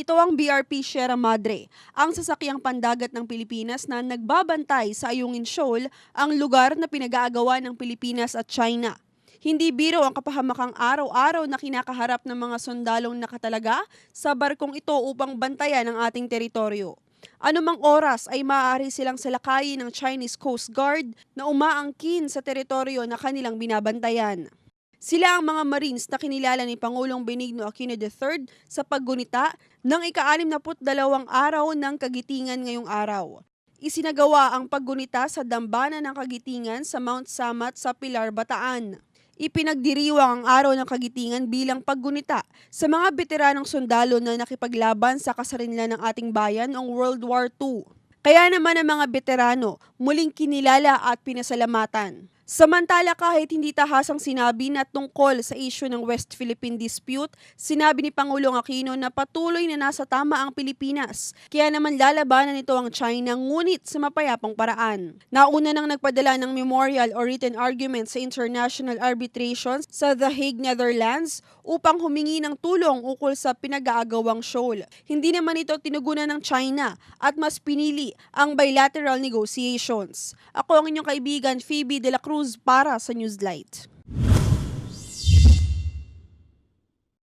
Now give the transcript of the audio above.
Ito ang BRP Sierra Madre, ang sasakyang pandagat ng Pilipinas na nagbabantay sa Ayungin Shoal, ang lugar na pinag-aagawan ng Pilipinas at China. Hindi biro ang kapahamakang araw-araw na kinakaharap ng mga sundalong nakatalaga sa barkong ito upang bantayan ang ating teritoryo. Anumang oras ay maaari silang salakayin ng Chinese Coast Guard na umaangkin sa teritoryo na kanilang binabantayan. Sila ang mga Marines na kinilala ni Pangulong Benigno Aquino III sa paggunita ng ika-62 araw ng Kagitingan ngayong araw. Isinagawa ang paggunita sa dambana ng Kagitingan sa Mount Samat sa Pilar, Bataan. Ipinagdiriwang ang araw ng Kagitingan bilang paggunita sa mga veteranong sundalo na nakipaglaban sa kasarinlan ng ating bayan noong World War II. Kaya naman ang mga veterano muling kinilala at pinasalamatan. Samantala kahit hindi tahasang sinabi na tungkol sa isyu ng West Philippine Dispute, sinabi ni Pangulong Aquino na patuloy na nasa tama ang Pilipinas. Kaya naman lalabanan nito ang China ngunit sa mapayapang paraan. Nauna nang nagpadala ng memorial or written argument sa international arbitration sa The Hague, Netherlands upang humingi ng tulong ukol sa pinag-aagawang shoal. Hindi naman ito tinugunan ng China at mas pinili ang bilateral negotiations. Ako ang inyong kaibigan Phoebe De La Cruz para sa Newslight.